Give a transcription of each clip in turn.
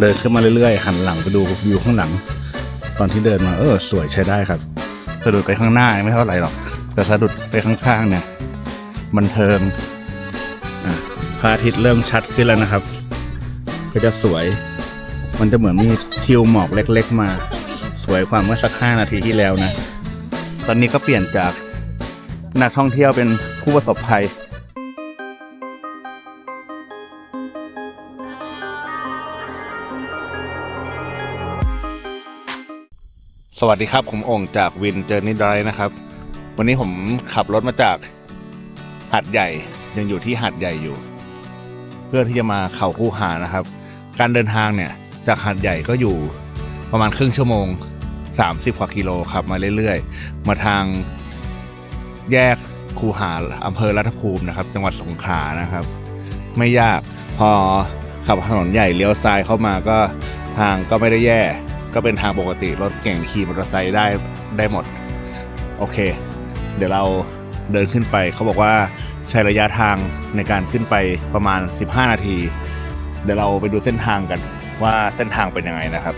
เดินขึ้นมาเรื่อยๆ หันหลังไปดูวิวข้างหลัง ตอนที่เดินมาเออสวยใช้ได้ครับสะดุดไปข้างหน้าไม่เท่าไหร่หรอก แต่สะดุดไปข้างๆเนี่ยบันเทิงพระอาทิตย์เริ่มชัดขึ้นแล้วนะครับ ก็จะสวย มันจะเหมือนมีทิวหมอกเล็ก ๆ มา สวยความเมื่อสักห้านาทีที่แล้วนะ ตอนนี้ก็เปลี่ยนจากนักท่องเที่ยวเป็นผู้ประสบภัย สวัสดีครับ ผมองค์จากวินเจอร์นี่ดรนะครับ วันนี้ผมขับรถมาจากหัดใหญ่ยังอยู่ที่หัดใหญ่อยู่ เพื่อที่จะมาเข่าคูหานะครับ การเดินทางเนี่ยจากหัดใหญ่ก็อยู่ประมาณครึ่งชั่วโมง 30 กว่ากิโลครับมาเรื่อยๆ มาทางแยกคูหาอำเภอรัฐภูมินะครับ จังหวัดสงขลานะครับ ไม่ยากพอขับถนนใหญ่เลี้ยวซ้ายเข้ามาก็ทางก็ไม่ได้แย่ ก็เป็นทางปกติรถเก่งขี่มอเตอร์ไซค์ได้ได้หมด โอเค เดี๋ยวเราเดินขึ้นไป เขาบอกว่าใช้ระยะทางในการขึ้นไปประมาณ 15 นาที เดี๋ยวเราไปดูเส้นทางกันว่าเส้นทางเป็นยังไงนะครับ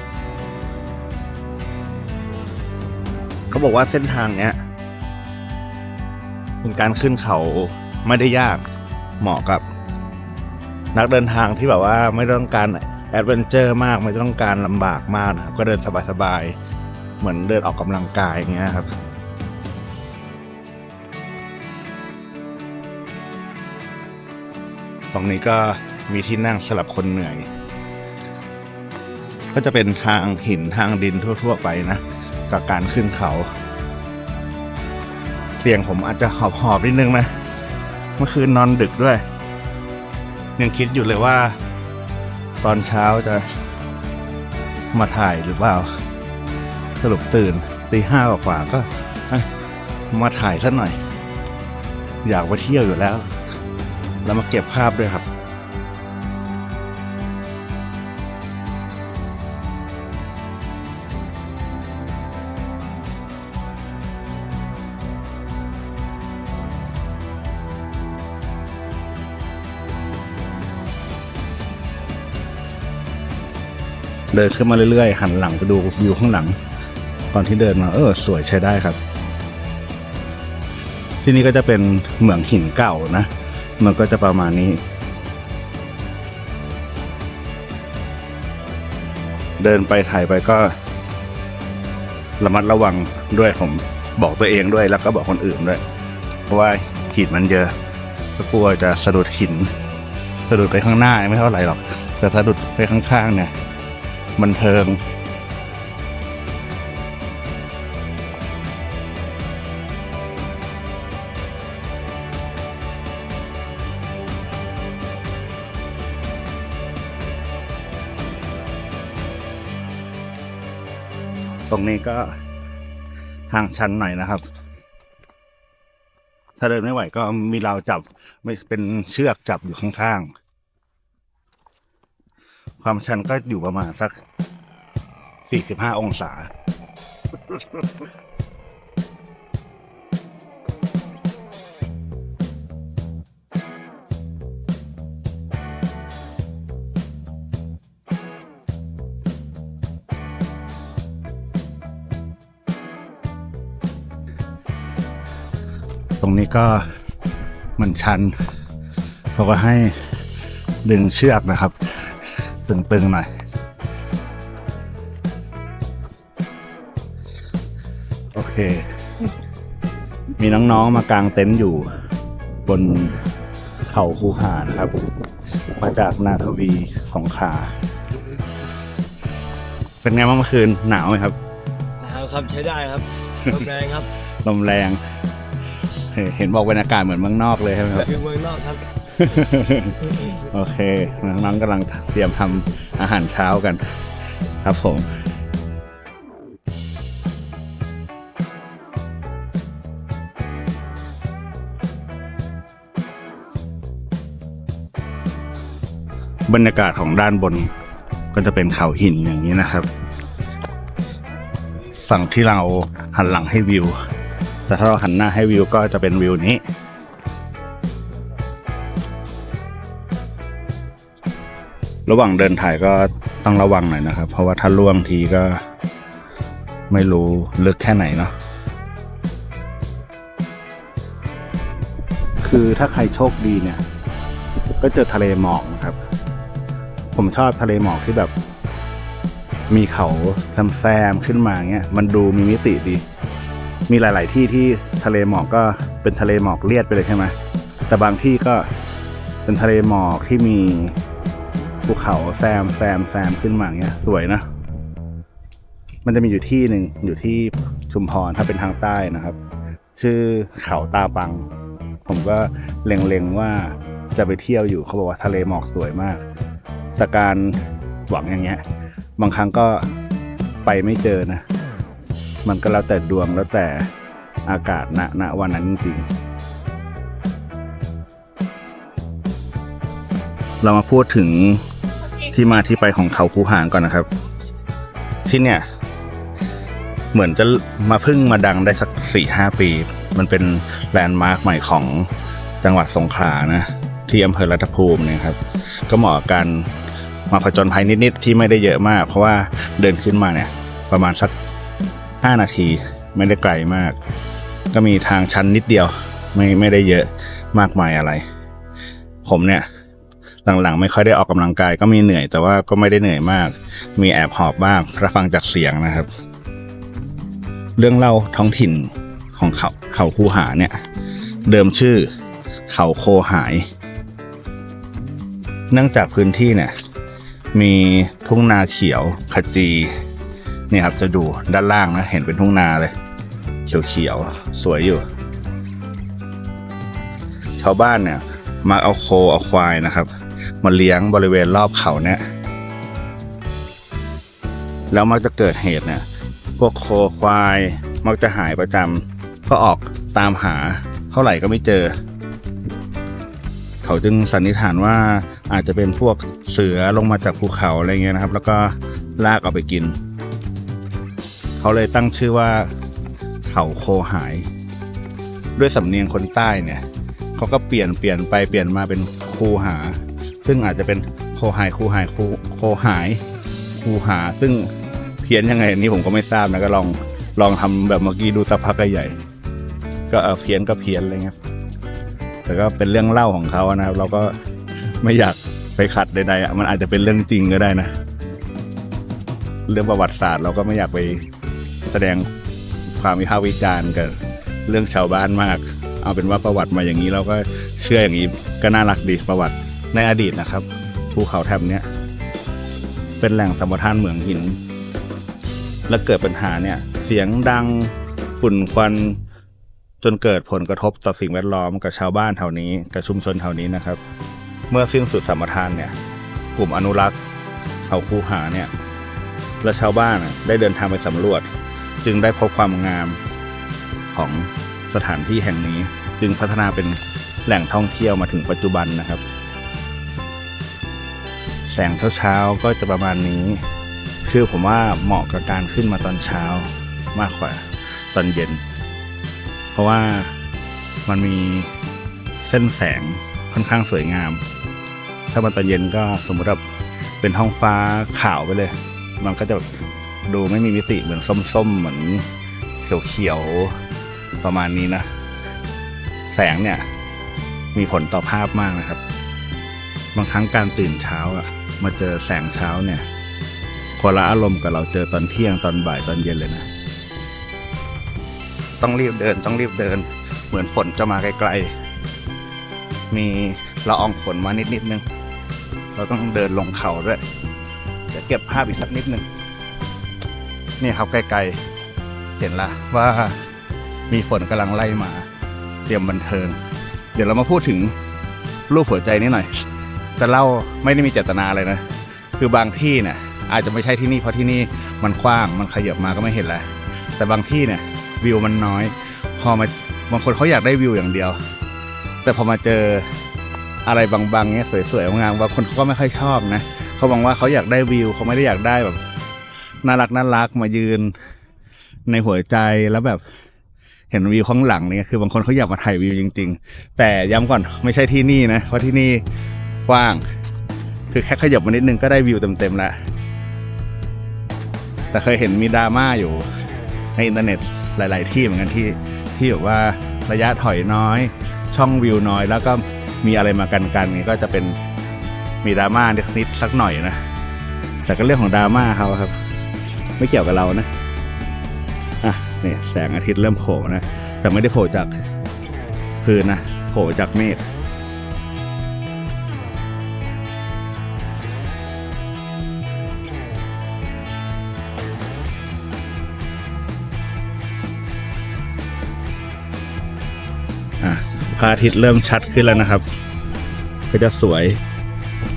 เขาบอกว่าเส้นทางเนี้ยเป็นการขึ้นเขาไม่ได้ยากเหมาะกับ นักเดินทางที่แบบว่าไม่ต้องการ แอดเวนเจอร์มากไม่ต้องการลำบากมากนะครับ ก็เดินสบายๆ เหมือนเดินออกกำลังกายอย่างเงี้ยครับตรงนี้ก็มีที่นั่งสำหรับคนเหนื่อย ก็จะเป็นทางหินทางดินทั่ว ๆ ไปนะ กับการขึ้นเขา เสียงผมอาจจะหอบๆนิดนึงนะ เมื่อคืนนอนดึกด้วย ยังคิดอยู่เลยว่า ตอนเช้าจะมาถ่ายหรือเปล่า สรุปตื่นตีห้ากว่าก็มาถ่ายสักหน่อย อยากไปเที่ยวอยู่แล้ว แล้วมาเก็บภาพด้วยครับ เดินขึ้นมาเรื่อยๆ หันหลังไปดูวิวข้างหลัง ตอนที่เดินมาเออสวยใช้ได้ครับ ที่นี่ก็จะเป็นเหมืองหินเก่านะ มันก็จะประมาณนี้ เดินไปถ่ายไปก็ ระมัดระวังด้วยผมบอกตัวเองด้วยแล้วก็บอกคนอื่นด้วย เพราะว่าหินมันเยอะก็กลัวจะสะดุดหินสะดุดไปข้างหน้าไม่เท่าไหร่หรอกแต่สะดุดไปข้างๆเนี่ย บันเทิง ตรงนี้ก็ทางชันหน่อยนะครับ ถ้าเดินไม่ไหวก็มีราวจับไม่เป็นเชือกจับอยู่ข้างๆ ความชันก็อยู่ประมาณสัก 45 องศา ตรงนี้ก็มันชันเขาก็ให้ดึงเชือกนะครับ ตึงๆหน่อยโอเค มีน้องๆมากางเต็นท์อยู่ บนเขาภูหานะครับ มาจากนาทวีสงขลาเป็นไงบ้างเมื่อคืนหนาวไหมครับนะครับใช้ได้ครับลมแรงครับลมแรง เห็นบอกบรรยากาศเหมือนเมืองนอกเลยใช่ไหมครับคือเมืองนอกครับ โอเคน้องๆกำลังเตรียมทำอาหารเช้ากัน ครับผมบรรยากาศของด้านบนก็จะเป็นเขาหินอย่างนี้นะครับ ฝั่งที่เราหันหลังให้วิว แต่ถ้าเราหันหน้าให้วิวก็จะเป็นวิวนี้ ระหว่างเดินถ่ายก็ต้องระวังหน่อยนะครับ เพราะว่าถ้าล่วงทีก็ไม่รู้ลึกแค่ไหนเนาะคือถ้าใครโชคดีเนี่ย ก็เจอทะเลหมอกนะครับ ผมชอบทะเลหมอกที่แบบ มีเขาแซมๆขึ้นมาเงี้ยมันดูมีมิติดี มีหลาย ๆ ที่ที่ทะเลหมอกก็เป็นทะเลหมอกเลียดไปเลยใช่ไหมแต่บางที่ก็เป็นทะเลหมอกที่มี ภูเขาแซมแซมแซมขึ้นมาเงี้ยสวยนะ มันจะมีอยู่ที่หนึ่งอยู่ที่ชุมพรถ้าเป็นทางใต้นะครับ ชื่อเขาตาปัง ผมก็เล็งๆว่าจะไปเที่ยวอยู่เขาบอกว่าทะเลหมอกสวยมาก แต่การหวังอย่างเงี้ย บางครั้งก็ไปไม่เจอนะ มันก็แล้วแต่ดวงแล้วแต่อากาศณณวันนั้นจริงเรามาพูดถึง ที่มาที่ไปของเขาคูหางก่อนนะครับ ที่เนี่ย เหมือนจะมาพึ่งมาดังได้สักสี่ห้าปี มันเป็นแลนด์มาร์คใหม่ของจังหวัดสงขลานะ ที่อำเภอรัตภูมิเนี่ยครับ ก็เหมาะกับการมาผจญภัยนิดๆที่ไม่ได้เยอะมาก เพราะว่าเดินขึ้นมาเนี่ย ประมาณสัก5นาทีไม่ได้ไกลมาก ก็มีทางชันนิดเดียวไม่ไม่ได้เยอะมากมายอะไร ผมเนี่ย หลังๆ ไม่ค่อยได้ออกกำลังกายก็มีเหนื่อยแต่ว่าก็ไม่ได้เหนื่อยมาก มีแอบหอบบ้างถ้าฟังจากเสียงนะครับ เรื่องเล่าท้องถิ่นของเขาเขาคูหาเนี่ย เดิมชื่อ เขาโคหาย เนื่องจากพื้นที่เนี่ย มีทุ่งนาเขียวขจีนี่ครับจะดูด้านล่างนะเห็นเป็นทุ่งนาเลย เขียวๆสวยอยู่ ชาวบ้านเนี่ยมาเอาโคเอาควายนะครับ มาเลี้ยงบริเวณรอบเขาเนี่ยแล้วมักจะเกิดเหตุเนี่ยพวกโคควายมักจะหายประจำก็ออกตามหาเท่าไหร่ก็ไม่เจอ เขาจึงสันนิษฐานว่าอาจจะเป็นพวกเสือลงมาจากภูเขาอะไรเงี้ยนะครับ แล้วก็ลากเอาไปกิน เขาเลยตั้งชื่อว่า เขาโคหาย ด้วยสำเนียงคนใต้เนี่ยเขาก็เปลี่ยนเปลี่ยนไปเปลี่ยนมาเป็นคูหา ซึ่งอาจจะเป็นโคหายคูหายคูโคหายคูหา ซึ่งเพี้ยนยังไงนี้ผมก็ไม่ทราบนะก็ลองลองทำแบบเมื่อกี้ดูสักพักใหญ่ก็เออเพี้ยนก็เพี้ยนอะไรเงี้ยแต่ก็เป็นเรื่องเล่าของเขานะครับ เราก็ไม่อยากไปขัดใดๆอะมันอาจจะเป็นเรื่องจริงก็ได้นะ เรื่องประวัติศาสตร์เราก็ไม่อยากไปแสดงความวิพากษ์วิจารณ์กับเรื่องชาวบ้านมาก เอาเป็นว่าประวัติมาอย่างนี้เราก็เชื่ออย่างนี้ก็น่ารักดีประวัติ ในอดีตนะครับ ภูเขาแถบเนี้ยเป็นแหล่งสัมปทานเหมืองหิน และเกิดปัญหาเนี่ย เสียงดังฝุ่นควัน จนเกิดผลกระทบต่อสิ่งแวดล้อมกับชาวบ้านแถวนี้กับชุมชนแถวนี้นะครับ เมื่อสิ้นสุดสัมปทานเนี่ย กลุ่มอนุรักษ์ เขาคูหาเนี่ย และชาวบ้านได้เดินทางไปสำรวจ จึงได้พบความงามของสถานที่แห่งนี้ จึงพัฒนาเป็นแหล่งท่องเที่ยวมาถึงปัจจุบันนะครับ แสงเช้าๆก็จะประมาณนี้ คือผมว่าเหมาะกับการขึ้นมาตอนเช้ามากกว่าตอนเย็น เพราะว่ามันมีเส้นแสงค่อนข้างสวยงาม ถ้ามันตอนเย็นก็สมมติว่าเป็นท้องฟ้าขาวไปเลย มันก็จะดูไม่มีมิติเหมือนส้มๆ เหมือนเขียวๆ ประมาณนี้นะ แสงเนี่ย มีผลต่อภาพมากนะครับ บางครั้งการตื่นเช้าอะ มาเจอแสงเช้าเนี่ยคนละอารมณ์กับเราเจอตอนเที่ยงตอนบ่ายตอนเย็นเลยนะ ต้องรีบเดินต้องรีบเดิน เหมือนฝนจะมาไกลๆ มีละอองฝนมานิดนิดนึง เราต้องเดินลงเขาด้วยเดี๋ยวเก็บภาพอีกสักนิดนึง นี่ครับไกลๆ เห็นละว่ามีฝนกำลังไล่มา เตรียมบันเทิง เดี๋ยวเรามาพูดถึงรูปหัวใจนิดหน่อย จะเล่าไม่ได้มีเจตนาเลยนะ คือบางที่เนี่ยอาจจะไม่ใช่ที่นี่เพราะที่นี่มันกว้างมันขยับมาก็ไม่เห็นแล้ว แต่บางที่เนี่ยวิวมันน้อย พอมาบางคนเขาอยากได้วิวอย่างเดียว แต่พอมาเจออะไรบางๆเนี้ยสวยๆงามๆบางคนเขาก็ไม่ค่อยชอบนะเขาบอกว่าเขาอยากได้วิวเขาไม่ได้อยากได้แบบน่ารักน่ารักมายืน ในหัวใจแล้วแบบเห็นวิวข้างหลังเนี่ยคือบางคนเขาอยากมาถ่ายวิวจริง ๆ แต่ย้ำก่อนไม่ใช่ที่นี่นะเพราะที่นี่ กว้าง คือแค่ขยับมานิดนึงก็ได้วิวเต็มๆแล้ว แต่เคยเห็นมีดราม่าอยู่ในอินเทอร์เน็ตหลาย ๆ ที่เหมือนกันที่ที่แบบว่าระยะถอยน้อย ช่องวิวน้อย แล้วก็มีอะไรมากันกันนี่ก็จะเป็นมีดราม่านิดสักหน่อยนะ แต่ก็เรื่องของดราม่าเขาครับ ไม่เกี่ยวกับเรานะอะเนี่ยแสงอาทิตย์เริ่มโผล่นะ แต่ไม่ได้โผล่จากพื้นนะ โผล่จากเมฆ อะพระอาทิตย์เริ่มชัดขึ้นแล้วนะครับ ก็จะสวย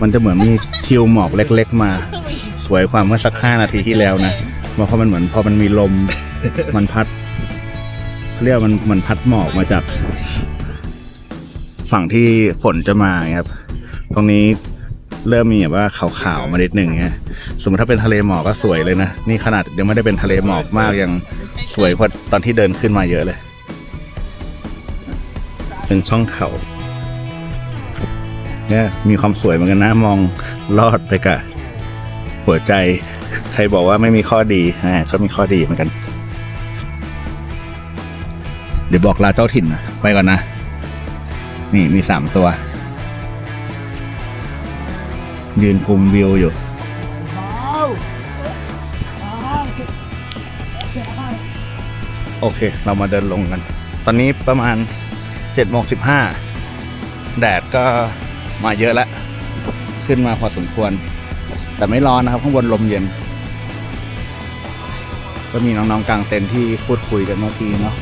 มันจะเหมือนมีทิวหมอกเล็ก ๆ มา สวยความเมื่อสักห้านาทีที่แล้วนะเพราะมันเหมือนพอมันมีลม มันพัดเขาเรียกว่ามันมันพัดหมอกมาจาก ฝั่งที่ฝนจะมาครับ ตรงนี้เริ่มมีแบบว่าขาวๆมานิดหนึ่งเงี้ยสมมติถ้าเป็นทะเลหมอกก็สวยเลยนะ นี่ขนาดยังไม่ได้เป็นทะเลหมอกมากยังสวยกว่าตอนที่เดินขึ้นมาเยอะเลย เป็นช่องเขาเนี่ยมีความสวยเหมือนกันนะ มองลอดไปกับหัวใจ ใครบอกว่าไม่มีข้อดีอ่าก็มีข้อดีเหมือนกัน เดี๋ยวบอกลาเจ้าถิ่นนะไปก่อนนะ นี่มีสามตัว ยืนคุมวิวอยู่โอเค เรามาเดินลงกัน ตอนนี้ประมาณ 7จ็ดโมงสิบห้าแดดก็มาเยอะแล้ว ขึ้นมาพอสมควร แต่ไม่ร้อนนะครับ ข้างบนลมเย็น ก็มีน้องๆกลางเต็นท์ที่พูดคุยกันเมื่อกี้เนาะ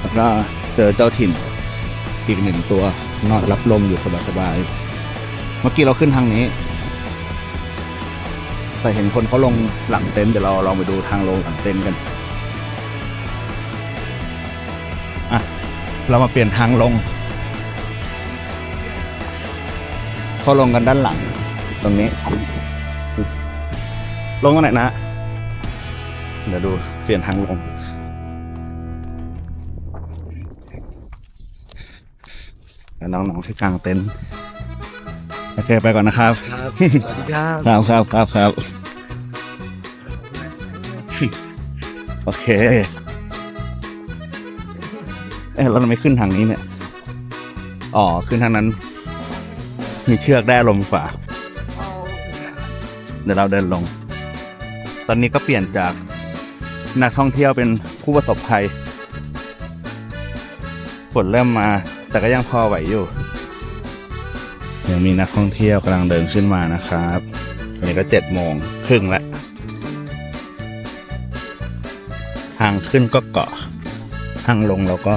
แล้วก็เจอเจ้าถิ่นอีกหนึ่งตัวนอนรับลมอยู่สบายๆ เมื่อกี้เราขึ้นทางนี้ แต่เห็นคนเขาลงหลังเต็นท์เดี๋ยวเราลองไปดูทางลงหลังเต็นท์กัน เรามาเปลี่ยนทางลง เขาลงกันด้านหลัง ตรงนี้ ลงตรงไหนนะ เดี๋ยวดูเปลี่ยนทางลง แล้วน้องๆที่กลางเต็นท์โอเคไปก่อนนะครับ ครับสวัสดีครับครับครับครับครับโอเค เอ๊ะเราไม่ขึ้นทางนี้เนี่ย อ๋อ ขึ้นทางนั้น มีเชือกได้ลมณ์กว่า เดี๋ยวเราเดินลง ตอนนี้ก็เปลี่ยนจากนักท่องเที่ยวเป็นผู้ประสบภัย ฝนเริ่มมา แต่ก็ยังพอไหวอยู่ ยังมีนักท่องเที่ยวกำลังเดินขึ้นมานะครับตอนนี้ก็เจ็ดโมงครึ่งแล้วทางขึ้นก็เกาะทางลงเราก็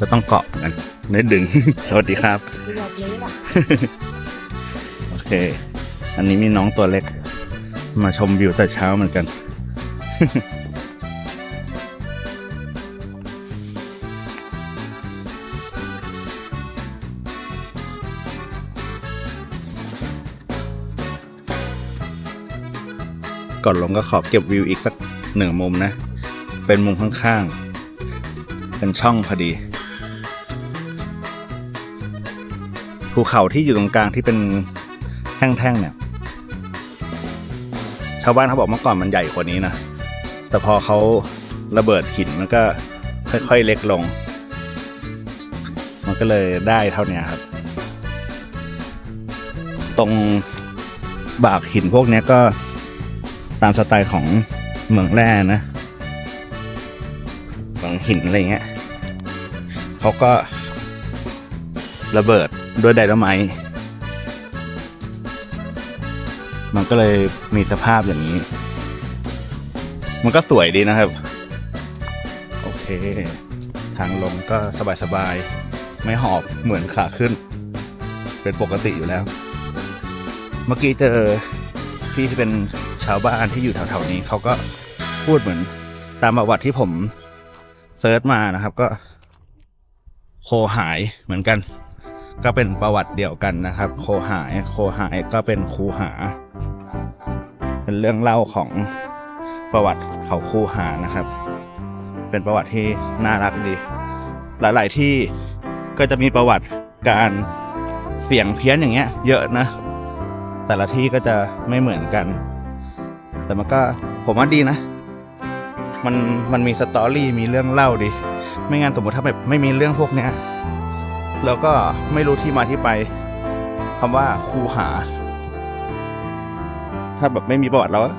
ก็ต้องเกาะเหมือนกันไม่ดึง สวัสดีครับ โอเค อันนี้มีน้องตัวเล็ก มาชมวิวแต่เช้าเหมือนกัน ก่อนลงก็ขอเก็บวิวอีกสักหนึ่งมุมนะ เป็นมุมข้างๆ เป็นช่องพอดี ภูเขาที่อยู่ตรงกลางที่เป็นแท่งๆเนี่ย ชาวบ้านเขาบอกเมื่อก่อนมันใหญ่กว่านี้นะ แต่พอเขาระเบิดหินมันก็ค่อยๆเล็กลง มันก็เลยได้เท่านี้ครับ ตรงบากหินพวกนี้ก็ตามสไตล์ของเมืองแร่นะบางหินอะไรเงี้ยเขาก็ระเบิด ด้วยไดนาไมต์มันก็เลยมีสภาพอย่างนี้ มันก็สวยดีนะครับ โอเค ทางลงก็สบายๆ ไม่หอบเหมือนขาขึ้น เป็นปกติอยู่แล้ว เมื่อกี้เจอพี่ที่เป็นชาวบ้านที่อยู่แถวๆนี้เขาก็พูดเหมือนตามประวัติที่ผมเซิร์ชมานะครับ ก็โคหายเหมือนกัน ก็เป็นประวัติเดียวกันนะครับ โคหายโคหายก็เป็นคูหา เป็นเรื่องเล่าของประวัติเขาคูหานะครับ เป็นประวัติที่น่ารักดี หลาย ๆ ที่ก็จะมีประวัติการเสี่ยงเพี้ยนอย่างเงี้ย เยอะนะ แต่ละที่ก็จะไม่เหมือนกัน แต่มันก็ผมว่าดีนะมันมันมีสตอรี่มีเรื่องเล่าดีไม่งั้นสมมติถ้าแบบไม่มีเรื่องพวกเนี้ย เราก็ไม่รู้ที่มาที่ไปคำว่าคูหา ถ้าแบบไม่มีประวัติเราก็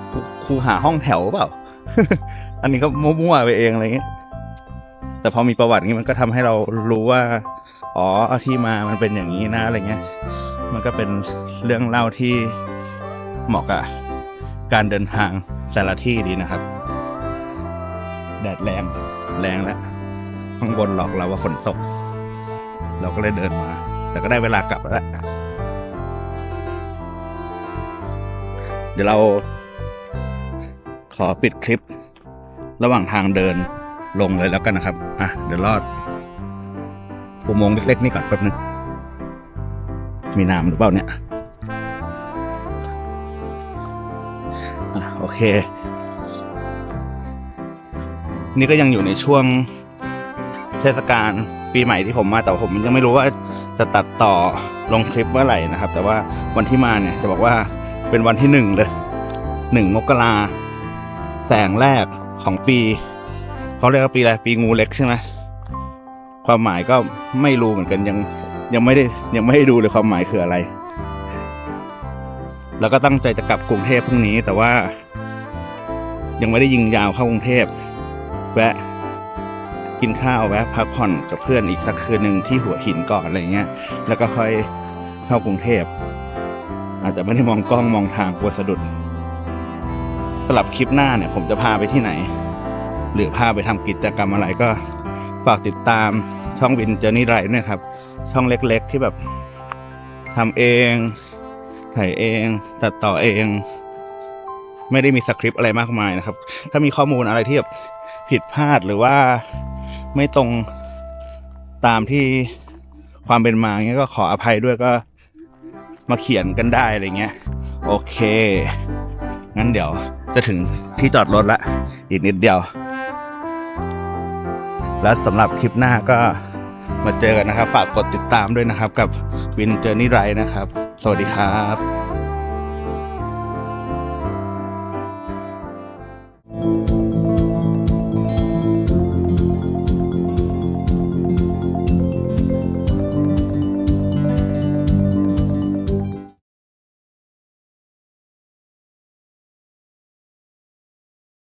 ครูหาห้องแถวเปล่า อันนี้ก็มั่วๆไปเองอะไรเงี้ยแต่พอมีประวัตินี้มันก็ทำให้เรารู้ว่า อ๋อที่มามันเป็นอย่างนี้นะอะไรเงี้ย มันก็เป็นเรื่องเล่าที่เหมาะกับการเดินทางแต่ละที่ดีนะครับ แดดแรงแรงแล้วข้างบนหลอกเราว่าฝนตก เราก็เลยเดินมา แต่ก็ได้เวลากลับแล้วเดี๋ยวเราขอปิดคลิประหว่างทางเดินลงเลยแล้วกันนะครับ อะ เดี๋ยวรอดอุโมงค์เล็กๆนี่ก่อนแป๊บนึง มีน้ำหรือเปล่าเนี่ยโอเค นี่ก็ยังอยู่ในช่วงเทศกาล ปีใหม่ที่ผมมาแต่ผมยังไม่รู้ว่าจะตัดต่อลงคลิปเมื่อไหร่นะครับ แต่ว่าวันที่มาเนี่ยจะบอกว่าเป็นวันที่หนึ่งเลยหนึ่งมกราแสงแรกของปีเขาเรียกว่าปีอะไรปีงูเล็กใช่ไหมความหมายก็ไม่รู้เหมือนกันยังยังไม่ได้ยังไม่ได้ดูเลยความหมายคืออะไร แล้วก็ตั้งใจจะกลับกรุงเทพพรุ่งนี้แต่ว่า ยังไม่ได้ยิงยาวเข้ากรุงเทพแวะ กินข้าวแวะพักผ่อนกับเพื่อนอีกสักคืนหนึ่งที่หัวหินก่อนอะไรเงี้ยแล้วก็ค่อยเข้ากรุงเทพ อาจจะไม่ได้มองกล้องมองทางกลัวสะดุดสำหรับคลิปหน้าเนี่ย ผมจะพาไปที่ไหน หรือพาไปทำกิจกรรมอะไรก็ฝากติดตามช่องวินเจอร์นี่ไรเนี่ยครับ ช่องเล็กๆที่แบบทำเองถ่ายเอง ตัดต่อเอง ไม่ได้มีสคริปต์อะไรมากมายนะครับ ถ้ามีข้อมูลอะไรที่แบบผิดพลาดหรือว่า ไม่ตรงตามที่ความเป็นมาเงี้ยก็ขออภัยด้วยก็มาเขียนกันได้อะไรเงี้ย โอเค งั้นเดี๋ยวจะถึงที่จอดรถละ อีกนิดเดียว แล้วสำหรับคลิปหน้าก็มาเจอกันนะครับ ฝากกดติดตามด้วยนะครับ กับวินเจอร์นี่ไรนะครับ สวัสดีครับ